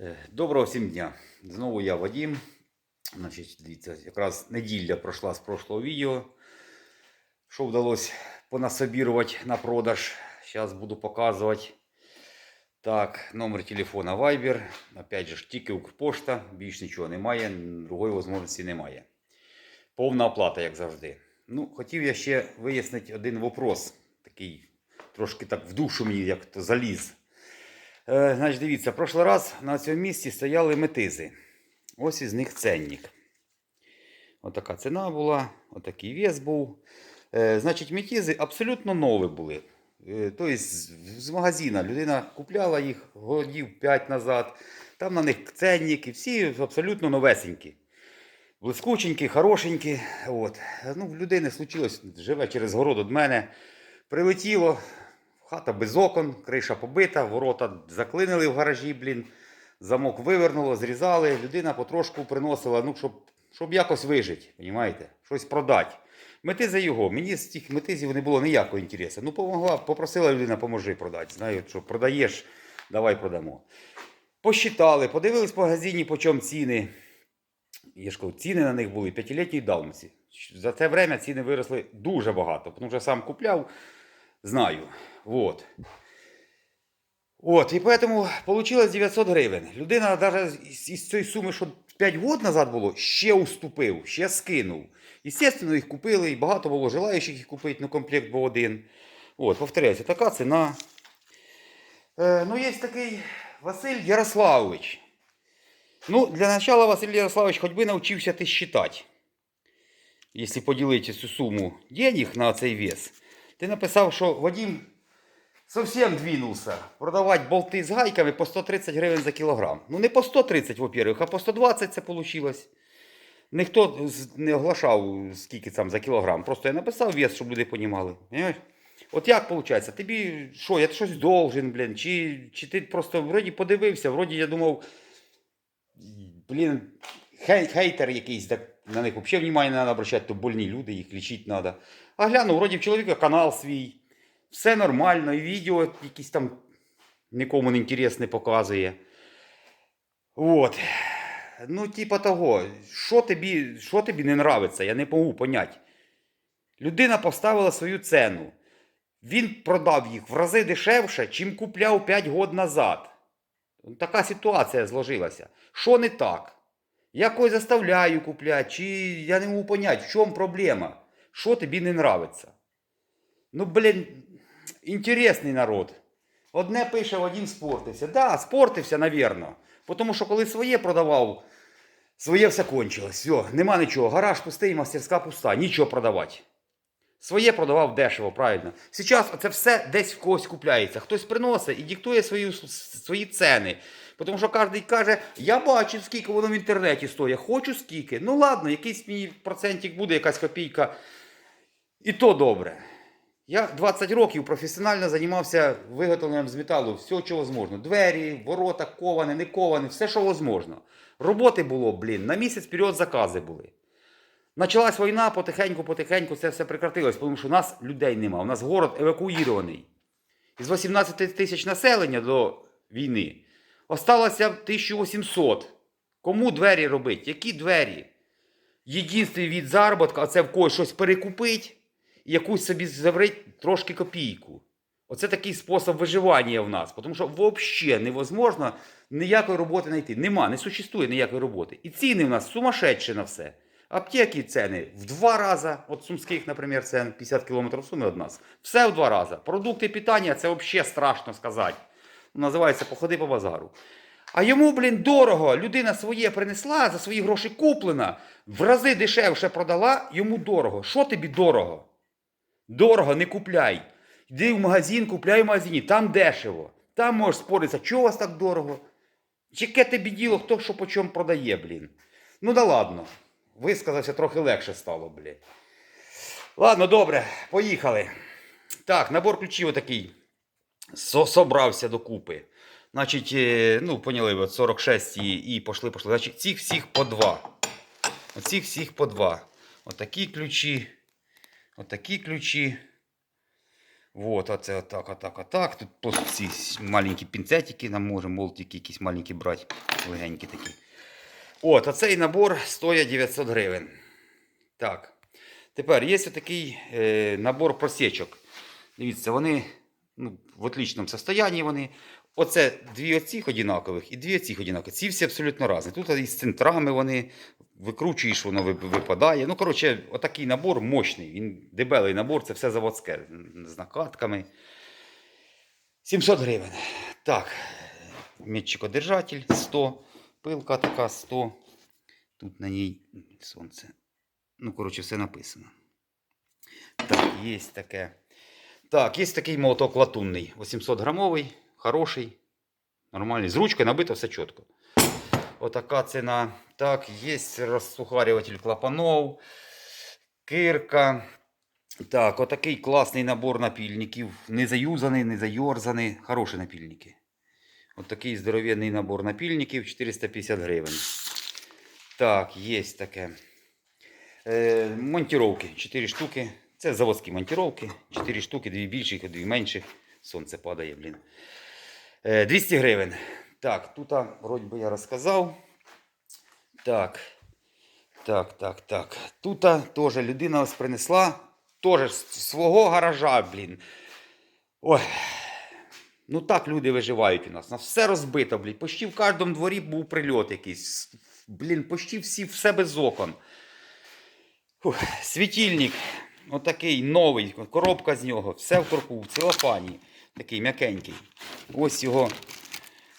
Е, Доброго всім дня. Знову я Вадім. Значить, дивіться, якраз неділя пройшла з прошлого відео. Що вдалося понасобірувати на продаж. Зараз буду показувати. Так, номер телефона Viber. Опять же, тільки Укрпошта, більш нічого немає, другої можливості немає. Повна оплата, як завжди. Ну, хотів я ще вияснити один вопрос. Такий трошки так в душу мені як то заліз. Е, значить, дивіться, прошлий раз на цьому місці стояли метизи. Ось із них ценник. Отака ціна була, отакий вес був. Е, значить, метизи абсолютно нові були. Тобто з, магазина людина купляла їх годів 5 назад. Там на них ценники, всі абсолютно новесенькі. Блискученькі, хорошенькі. От. Ну, в людини случилось, живе через город від мене. Прилетіло, Хата без окон, криша побита, ворота заклинили в гаражі, блін. Замок вивернуло, зрізали. Людина потрошку приносила, ну, щоб, щоб якось вижити, розумієте? Щось продати. Мети за його. Мені з тих метизів не було ніякого інтересу. Ну, помогла, попросила людина, поможи продати. Знаю, що продаєш, давай продамо. Посчитали, подивились по магазині, по чому ціни. Я ж кажу, ціни на них були п'ятилітній давності. За це время ціни виросли дуже багато, тому що сам купляв, знаю. Вот. От, і поэтому получилось 900 гривень. Людина навіть із, цієї суми, що 5 років назад було, ще уступив, ще скинув. Естественно, їх купили, і багато було желаючих їх купити, ну комплект був один. От, повторяюся, така ціна. Е, ну, є такий Василь Ярославович. Ну, для начала Василь Ярославович хоч би навчився ти считати. Якщо поділити цю суму денег на цей вес. Ти написав, що Вадим совсем двинулся продавати болти з гайками по 130 гривень за кілограм. Ну не по 130, во-первых, а по 120 це вийшло. Ніхто не оглашав, скільки там за кілограм. Просто я написав вес, щоб люди розуміли. От як виходить? Тобі що, я щось должен, блін, чи, чи ти просто вроді подивився, вроді я думав, блін, хей, хейтер якийсь, так на них взагалі не треба обращати, то больні люди, їх лічити треба. А гляну, вроді в чоловіка канал свій, все нормально, і відео якісь там нікому не інтересне показує. От. Ну, типа того, що тобі, що тобі не нравиться, я не можу поняти. Людина поставила свою ціну. Він продав їх в рази дешевше, чим купляв 5 років назад. Така ситуація зложилася. Що не так? Я когось заставляю купляти, чи я не можу поняти, в чому проблема? Що тобі не нравиться? Ну, блін, інтересний народ. Одне пише, Вадим спортився. Да, спортився, навірно. Тому що коли своє продавав, своє все кончилось. Все, нема нічого. Гараж пустий, мастерська пуста, нічого продавати. Своє продавав дешево, правильно. Зараз це все десь в когось купляється. Хтось приносить і диктує свої, свої ціни. Тому що кожен каже, я бачу, скільки воно в інтернеті стоїть, хочу скільки. Ну ладно, якийсь мені процентик буде, якась копійка. І то добре. Я 20 років професіонально займався виготовленням з металу всього, чого зможно. Двері, ворота, коване, не коване, все, що можна. Роботи було, блін, на місяць вперед закази були. Почалась війна, потихеньку-потихеньку це все прекратилось, тому що у нас людей нема. У нас город евакуїрований. Із 18 тисяч населення до війни осталося 1800. Кому двері робити? Які двері? Єдинственний від заробітку, а це в когось щось перекупить якусь собі заврить трошки копійку. Оце такий спосіб виживання в нас. Тому що взагалі невозможно ніякої роботи знайти. Нема, не существує ніякої роботи. І ціни в нас сумасшедші на все. Аптеки ціни в два рази, от сумських, наприклад, цен 50 км суми від нас. Все в два рази. Продукти питання це взагалі страшно сказати. Називається походи по базару. А йому, блін, дорого. Людина своє принесла, за свої гроші куплена, в рази дешевше продала, йому дорого. Що тобі дорого? Дорого, не купляй. Йди в магазин, купляй в магазині, там дешево. Там можеш споритися, чого у вас так дорого? Яке тобі діло, хто що по чому продає, блін. Ну да ладно. Висказався трохи легше стало, блін. Ладно, добре, поїхали. Так, набор ключів отакий. Со- Собрався докупи. Значить, е, ну, поняли, от 46 і, і пошли, пошли. Значить, цих всіх по два. Оцих всіх по два. Отакі ключі. Отакі ключі. Вот, оце отак, отак, отак. Тут просто ці маленькі пінцетики, нам можемо молотики якісь маленькі брати, легенькі такі. От, оцей набор стоїть 900 гривень. Так. Тепер є такий е, набор просічок. Дивіться, вони ну, в отличному состоянні вони. Оце дві оцих одинакових і дві оцих одинакових. Ці всі абсолютно різні. Тут із центрами вони викручуєш, воно випадає. Ну, коротше, отакий набор мощний. Він дебелий набор, це все заводське з накатками. 700 гривень. Так, мітчикодержатель 100, пилка така 100. Тут на ній сонце. Ну, коротше, все написано. Так, є таке. Так, є такий молоток латунний. 800 грамовий, хороший, нормальний. З ручкою набито все чітко. Отака ціна. Так, є розсухарюватель клапанов, кирка. Так, отакий класний набор напільників. Не заюзаний, не зайорзаний. Хороші напільники. Отакий здоровенний набор напільників 450 гривень. Так, є таке. Е, монтіровки 4 штуки. Це заводські монтіровки. 4 штуки, дві більших, дві менших. Сонце падає, блін. Е, 200 гривень. Так, тут, вроді би я розказав. Так. Так, так, так. Тут теж людина ось принесла. Теж з свого гаража, блін. Ой. Ну так люди виживають у нас. У нас все розбито, блін. Почти в кожному дворі був прильот якийсь. Блін, почти всі все без окон. Фух, світильник. Отакий новий, коробка з нього, все в корпу, в целофані. Такий м'якенький. Ось його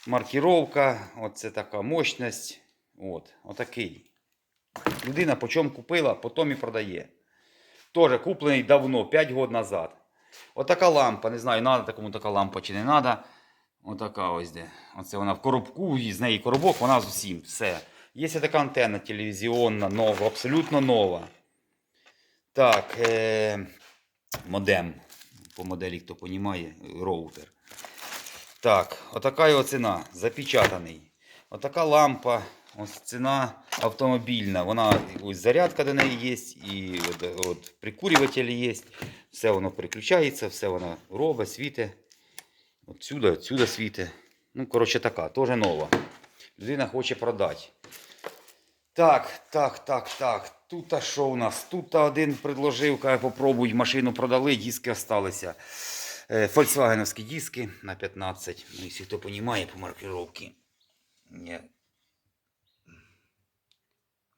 маркіровка, оце така мощність. От, отакий. Людина по чому купила, потім і продає. Теж куплений давно, 5 років назад. Отака лампа, не знаю, треба такому така лампа чи не треба. Отака ось де. Оце вона в коробку, і з неї коробок, вона з усім. Все. Є така антенна телевізіонна, нова, абсолютно нова. Так, е- модем. По моделі, хто розуміє, роутер. Так, отака його ціна. Запечатаний. Отака лампа. Ось ціна автомобільна. Вона ось зарядка до неї є, і от, от прикурюватель є. Все воно переключається, все воно робить, світить. Отсюда, отсюда світить. Ну, коротше, така, теж нова. Людина хоче продати. Так, так, так, так. Тут що у нас? Тут один предложив, каже, попробуй, машину продали, диски залишилися. Е, Фольксвагеновські диски на 15. Ну, якщо хто розуміє по маркировці.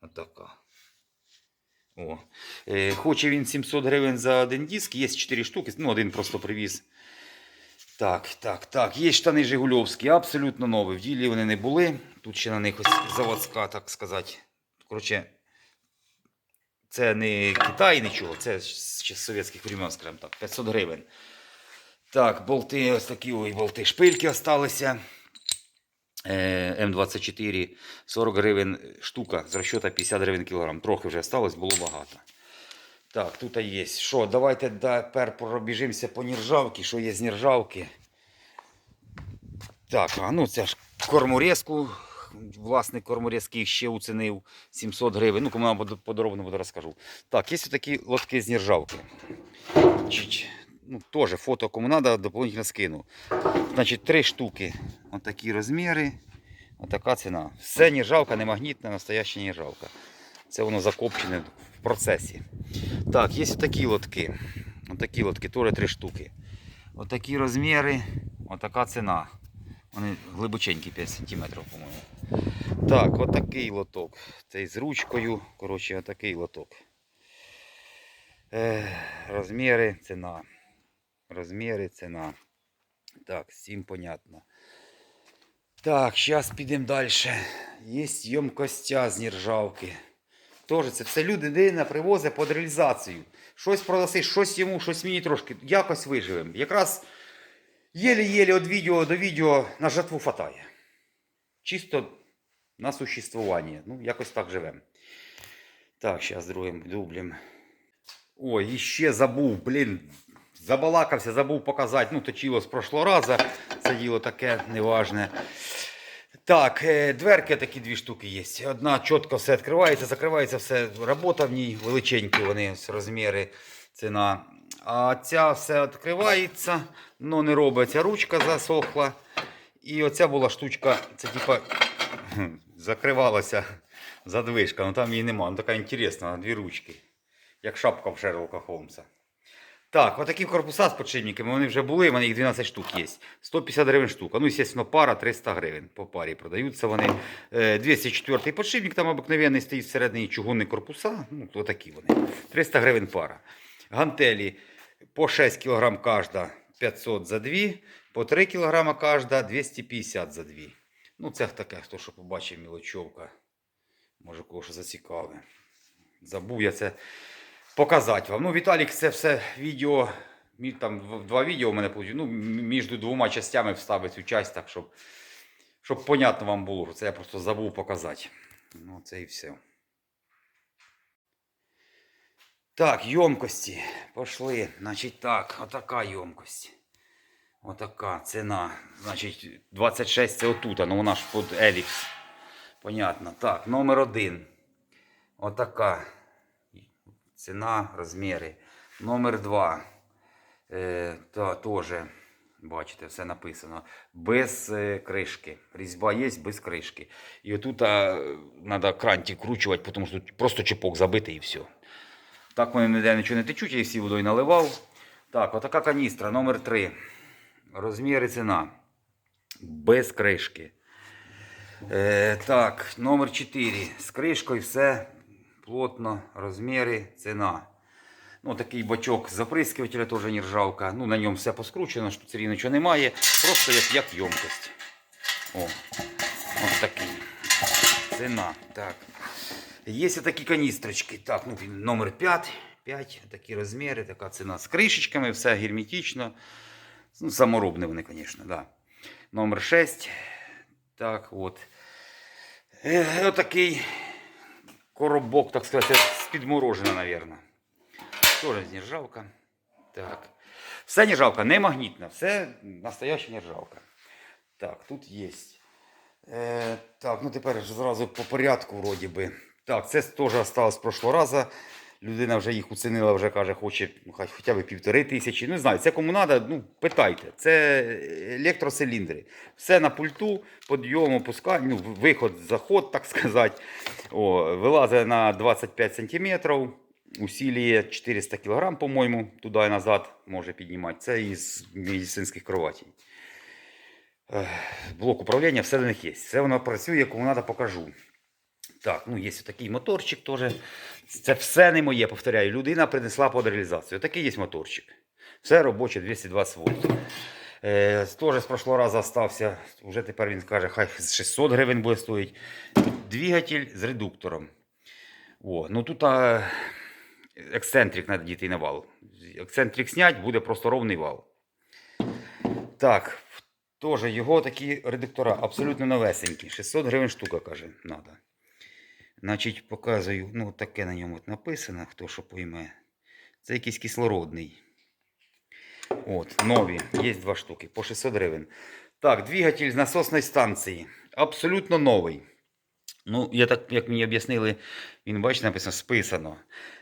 Отака. О. Е, хоче він 700 гривень за один диск, є 4 штуки, ну один просто привіз. Так, так, так. Є штани Жигульовські, абсолютно нові. В ділі вони не були. Тут ще на них ось заводська, так сказати. Коротше, це не Китай, нічого, це з совєтських времен, скажімо так, 500 гривень. Так, болти, ось такі ой, болти шпильки залишилися. Е, М24 40 гривень штука з розчота 50 гривень кілограм. Трохи вже залишилось, було багато. Так, тут є. Що, давайте тепер пробіжимося по нержавки. Що є з нержавки? Так, а ну це ж корморезку. Власник корморезки ще оцінив 700 гривень. Ну, кому под- подробно буду розкажу. Так, є такі лотки з нержавки. Ну, теж фото кому треба, дополнительно скину. Значить, три штуки. Отакі розміри. Отака ціна. Все нержавка, не магнітна, настояща нержавка. Це воно закопчене в процесі. Так, є такі лотки. Отакі лотки, теж три штуки. Отакі розміри, отака ціна. Вони глибоченькі 5 см, по-моєму. Так, отакий лоток. Цей з ручкою. Коротше, отакий лоток. Е, розміри, ціна. Розміри, ціна. Так, всім понятно. Так, зараз підемо далі. Є ємкостя з нержавки. Теж це все люди людина привозить під реалізацію. Щось продаси, щось йому, щось мені трошки. Якось виживемо. Якраз єлі-єлі від відео до відео на жатву фатає. Чисто на существування. Ну, якось так живемо. Так, зараз другим дублем. Ой, і ще забув, блін. Забалакався, забув показати. Ну, точило з прошлого разу. Це діло таке неважне. Так, е, дверки такі дві штуки є. Одна чітко все відкривається, закривається все. Робота в ній величенькі, вони розміри. Ціна А ця все відкривається, але не робиться. Ручка засохла. І оця була штучка, це типа закривалася задвижка, ну там її нема. Ну така інтересна, дві ручки. Як шапка в Шерлока Холмса. Так, отакі корпуса з подшипниками, вони вже були, в мене їх 12 штук є. 150 гривень штука. Ну, звісно, пара 300 гривень по парі продаються вони. Е, 204 подшипник, там обикновенний стоїть всередині чугунні корпуса. Ну, отакі вони. 300 гривень пара. Гантелі по 6 кг кожна 500 за 2, по 3 кг кожна 250 за 2. Ну, це таке, хто що побачив, мілочовка. Може, кого що зацікаве. Забув я це показати вам. Ну, Віталік, це все відео. Там два відео у мене. Ну, між двома частями вставить цю часть, так, щоб, щоб понятно вам було. Це я просто забув показати. Ну, це і все. Так, ємкості. Пошли. Значить так, отака ємкость. Отака ціна. Значить, 26 це отут, ну вона ж під еліпс. Понятно. Так, номер один. Отака. Ціна, розміри. Номер два. Е, та, теж, бачите, все написано. Без е, кришки. Різьба є без кришки. І отут треба крантик вкручувати, тому що тут просто чіпок забитий і все. Так вони ніде нічого не течуть, я їх всі водою наливав. Так, отака каністра, номер 3. Розміри ціна. Без кришки. Е, так, номер 4. З кришкою все плотно, розміри, ціна. Ну, такий бачок заприскивателя теж нержавка. Ну, на ньому все поскручено, штуцері нічого немає. Просто як, як ємкость. О, ось такий. Ціна. Так. Є такі каністрочки. Так, ну, номер 5. 5, такі розміри, така ціна з кришечками, все герметично. Ну, саморобні вони, звісно, да. Номер 6. Так, от. Е, отакий коробок, так сказати, з-під морожена, мабуть. Тоже нержавка. Так. Все нержавка, не магнітна, все настояща нержавка. Так, тут є. Е, так, ну тепер ж зразу по порядку, вроді би. Так, це теж осталось з прошлого разу. Людина вже їх оцінила, вже каже, хоче хай хоча б півтори тисячі. Не знаю, це кому треба, ну, питайте. Це електроциліндри. Все на пульту, підйом, опускання, ну, виход, заход, так сказати. О, вилазить на 25 сантиметрів. Усілює 400 кг, по-моєму, туди і назад може піднімати. Це із медицинських кроватей. Блок управління, все до них є. Все воно працює, кому треба, покажу. Так, ну є такий моторчик теж. Це все не моє, повторяю. Людина принесла під реалізацію. Такий є моторчик. Все робоче 220 вольт. Е, теж з прошлого разу залишився. Вже тепер він каже, хай 600 гривень буде стоїть. Двигатель з редуктором. О, ну тут а, ексцентрик треба дійти на вал. Ексцентрик снять, буде просто ровний вал. Так, теж його такі редуктора абсолютно новесенькі. 600 гривень штука, каже, треба. Значить, показую, ну таке на ньому написано, хто що пойме. Це якийсь кислородний. От, нові. Є два штуки по 600 гривень. Так, двигатель з насосної станції. Абсолютно новий. Ну, я так, як мені об'яснили, він, бачите, написано списано.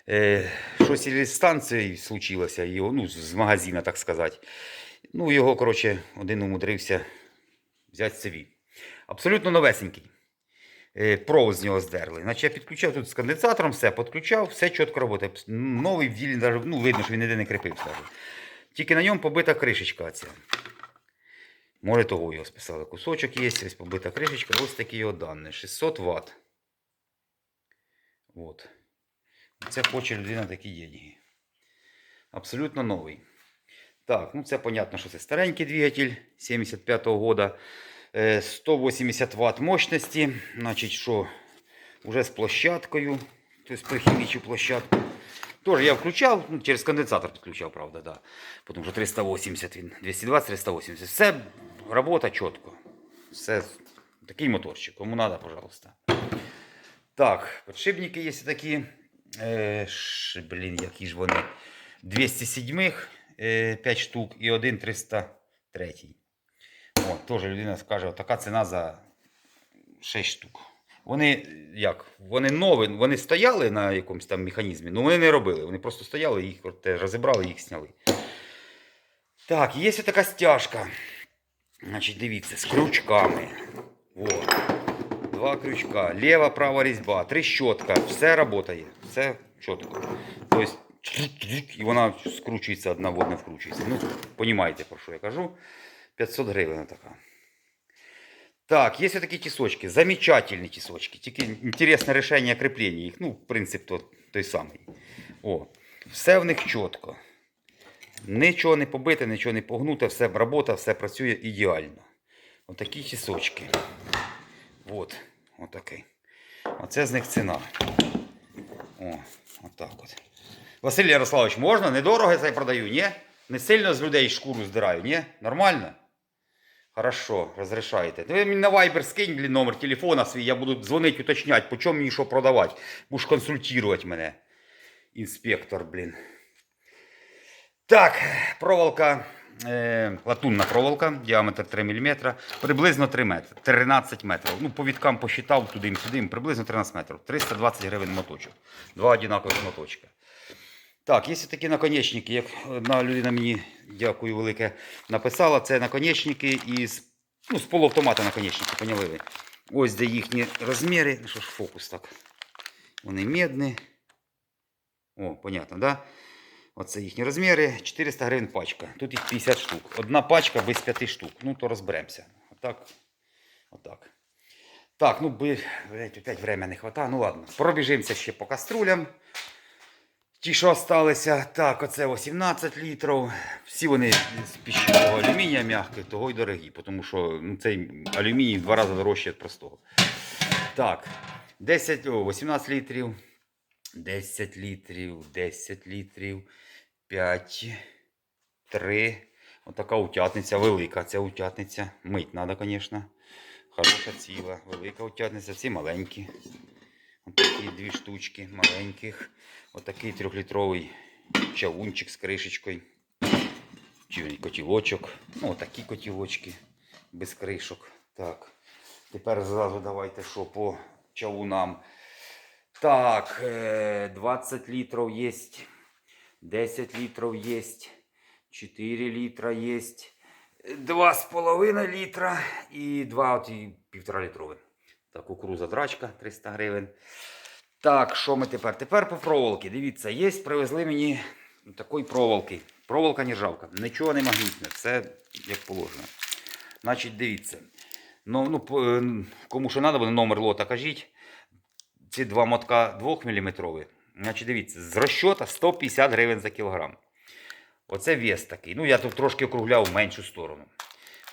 Е, щось із станції случилося, його, ну, з магазина, так сказати. Ну, його, коротше, один умудрився взяти собі. Абсолютно новесенький. Е, провод з нього здерли. Значить, я підключав тут з конденсатором, все, підключав, все чітко працює. Новий в ділі, навіть, ну, видно, що він ніде не кріпився. Тільки на ньому побита кришечка ця. Може, того його списали. Кусочок є, ось побита кришечка, ось такі його дані. 600 Вт. От. Це хоче людина такі деньги. Абсолютно новий. Так, ну це понятно, що це старенький двигатель 75-го года. Е, 180 Вт мощності. Значить, що вже з площадкою. Тобто прихімічу площадку. Тоже я включав, ну, через конденсатор підключав, правда, да. Тому що 380 він, 220-380. Все, робота чітко. Все, такий моторчик. Кому треба, пожалуйста. Так, подшипники є такі. Е, ш, блін, які ж вони. 207 е, 5 штук і один 303. О, теж людина скаже, така ціна за 6 штук. Вони як? Вони нові, вони стояли на якомусь там механізмі, але вони не робили. Вони просто стояли, їх от, те, розібрали, їх зняли. Так, є така стяжка. Значить, дивіться, з крючками. Вот. Два крючка. Лева, права різьба, трещотка. Все працює. Все чітко. Тобто, і вона скручується одна в одне вкручується. Ну, розумієте, про що я кажу. 500 гривень така. Так, є такі тісочки. Замечательні тісочки. Тільки інтересне рішення кріплення їх. Ну, принцип то, той самий. О, все в них чітко. Нічого не побите, нічого не погнуте, все робота, все працює ідеально. Отакі тісочки. От, отакий. Оце з них ціна. О, отак от. Василь Ярославович, можна? Недорого я це продаю, ні? Не сильно з людей шкуру здираю, ні? Нормально? Хорошо, розрішаєте. Ви мені на Viber скинь номер телефона свій, я буду дзвонити, уточняти, по чому мені що продавати. Будеш консультувати мене. Інспектор, блін. Так, проволока, е, латунна проволока, діаметр 3 мм, приблизно 3 метри, 13 метрів. Ну, по відкам посчитав туди-сюди, приблизно 13 метрів. 320 гривень моточок. Два однакових моточка. Так, є такі наконечники, як одна людина мені, дякую велике, написала. Це наконечники із, ну, з полуавтомата наконечники, поняли ви. Ось де їхні розміри. Ну, Що ж фокус так? Вони медні. О, понятно, да? Оце їхні розміри. 400 гривень пачка. Тут їх 50 штук. Одна пачка без 5 штук. Ну, то розберемося. Отак. Отак. Так, ну, блядь, опять время не хватає. Ну ладно. Пробіжимося ще по каструлям. Ті, що залишилися, так, оце 18 літрів. Всі вони з піщаного алюмінія м'яких, того й дорогі, тому що ну, цей алюміній в два рази дорожче від простого. Так, 10, о, 18 літрів, 10 літрів, 10 літрів, 5, 3. Отака утятниця, велика ця утятниця. Мить треба, звісно. Хороша ціла, велика утятниця, ці маленькі. Отакі дві штучки маленьких. Отакий трьохлітровий чавунчик з кришечкою. Чи котілочок. Ну, отакі котілочки без кришок. Так. Тепер зразу давайте що по чавунам. Так, е, 20 літрів є. 10 літрів є. 4 літра є. 2,5 літра і 2 от і 1,5 літрові. Так, кукуруза драчка 300 гривень. Так, що ми тепер? Тепер по проволоки. Дивіться, є, привезли мені такої проволоки. Проволока нержавка. Нічого не магнітне, все як положено. Значить, дивіться. Ну, ну, е, кому що треба, номер лота кажіть. Ці два мотка 2 мм. Значить, дивіться, з розчота 150 гривень за кілограм. Оце вес такий. Ну, я тут трошки округляв в меншу сторону.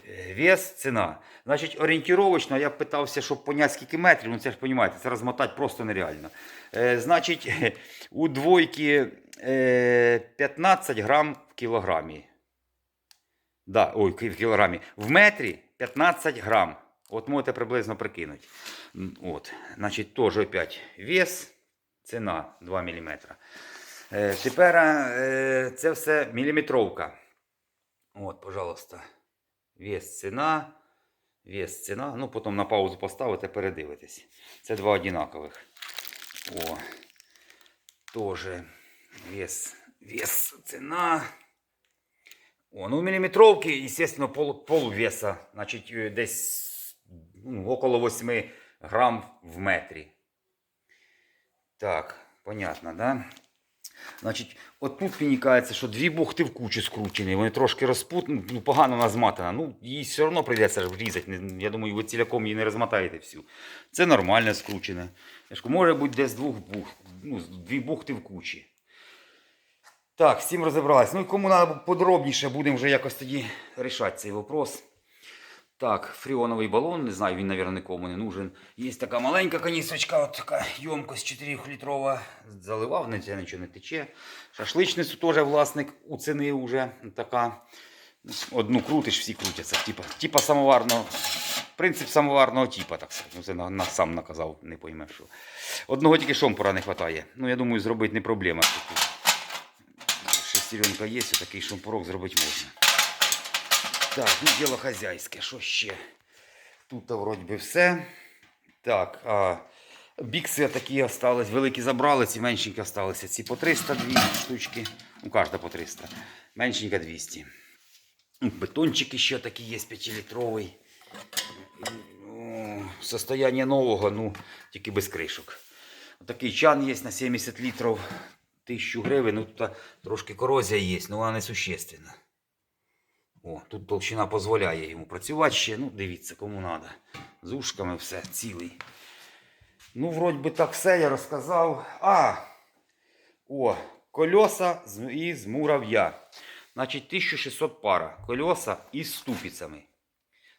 Е, Вес, ціна. Значить, орієнтировочно я питався, щоб поняти, скільки метрів. Ну, це ж розумієте, це розмотати просто нереально. Е, значить, у двойки е, 15 грам в кілограмі. Да, ой, в кілограмі. В метрі 15 грам. От можете приблизно прикинути. От, значить, теж опять вес, ціна 2 мм. Е, тепер е, це все міліметровка. От, пожалуйста. Вес ціна. Вес ціна. Ну, потім на паузу поставите, передивитесь. Це два одинакових. О. Тоже вес. Вес ціна. О, ну міліметровки, естественно, пол, полвеса. Значить, е, десь ну, около 8 грам в метрі. Так, понятно, да? Значить, от тут мені кажеться, що дві бухти в кучу скручені, вони трошки розпутані, ну, погано назматана. Ну, її все одно прийдеться врізати. Я думаю, ви ціляком її не розмотаєте всю. Це нормально скручене. Я ж кажу, може бути десь двох бух, ну, дві бухти в кучі. Так, з цим розібрались. Ну і кому треба подробніше, будемо вже якось тоді рішати цей вопрос. Так, фріоновий балон, не знаю, він, мабуть, нікому не нужен. Є така маленька канісочка, от така ємкость 4-літрова. Заливав, не це нічого не тече. Шашличницю теж власник оцінив уже. Така. Одну крутиш, всі крутяться. Типа, типа самоварного. Принцип самоварного типа, так сказати. Ну, Це на, на- сам наказав, не пойме, що. Одного тільки шомпора не вистачає. Ну, я думаю, зробити не проблема. Шестеренка є, такий шомпурок зробити можна. Так, ну діло хазяйське, що ще? Тут вроді би все. Так, а бікси такі остались, великі забрали, ці меншенькі осталися. Ці по 302 штучки. Ну, кожна по 300. Меншенька 200. Ну, Бетончики ще такі є 5-літровий. О, Состояние нового, ну, тільки без кришок. Такий чан є на 70 літрів. 1000 гривень. Ну, тут трошки корозія є, але вона не существенна. О, тут толщина дозволяє йому працювати ще. Ну, дивіться, кому треба. З ушками все, цілий. Ну, вроді би так все я розказав. А! О, кольоса з- із мурав'я. Значить, 1600 пара. Кольоса із ступицями.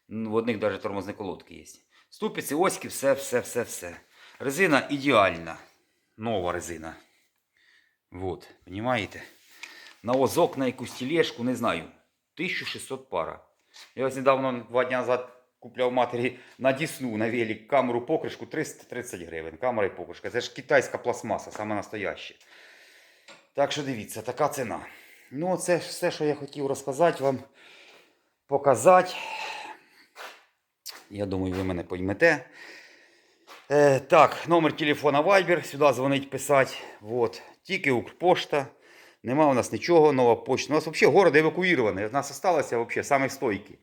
В одних навіть тормозні колодки є. Ступиці, оськи, все, все, все, все. Резина ідеальна. Нова резина. Вот, понимаете? На озок, на якусь тележку, не знаю. 1600 пара. Я ось недавно, два дні назад, купляв матері на Дісну, на велик, камеру покришку 330 гривень. Камера і покришка. Це ж китайська пластмаса, саме настояща. Так що дивіться, така ціна. Ну, це все, що я хотів розказати вам, показати. Я думаю, ви мене поймете. Е, так, номер телефона Viber, сюди дзвонить писати. Вот. Тільки Укрпошта. Нема у нас нічого, нова почта. У нас взагалі город евакуїрований. У нас залишилося взагалі саме стойкі.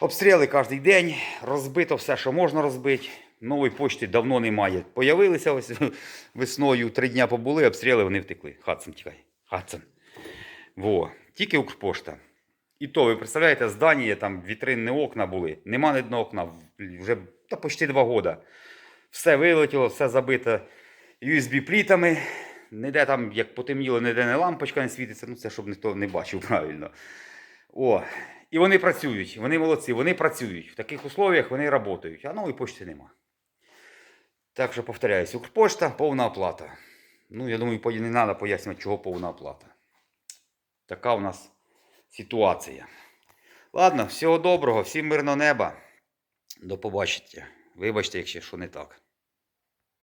Обстріли кожен день, розбито все, що можна розбити. Нової почти давно немає. Появилися ось весною, три дня побули, обстріли, вони втекли. Хадсон, тікай. Хадсон. Во. Тільки Укрпошта. І то, ви представляєте, здання, там вітринні окна були. Нема ні одного окна. Вже та почти два роки. Все вилетіло, все забито USB-плітами. Ніде там, як потемніло, ніде не лампочка не світиться. Ну, це щоб ніхто не бачив правильно. О, і вони працюють, вони молодці, вони працюють. В таких условиях вони працюють, а нової почти нема. Так що повторяюсь, Укрпошта повна оплата. Ну, я думаю, не треба пояснювати, чого повна оплата. Така у нас ситуація. Ладно, всього доброго, всім мирного неба. До побачення. Вибачте, якщо що не так.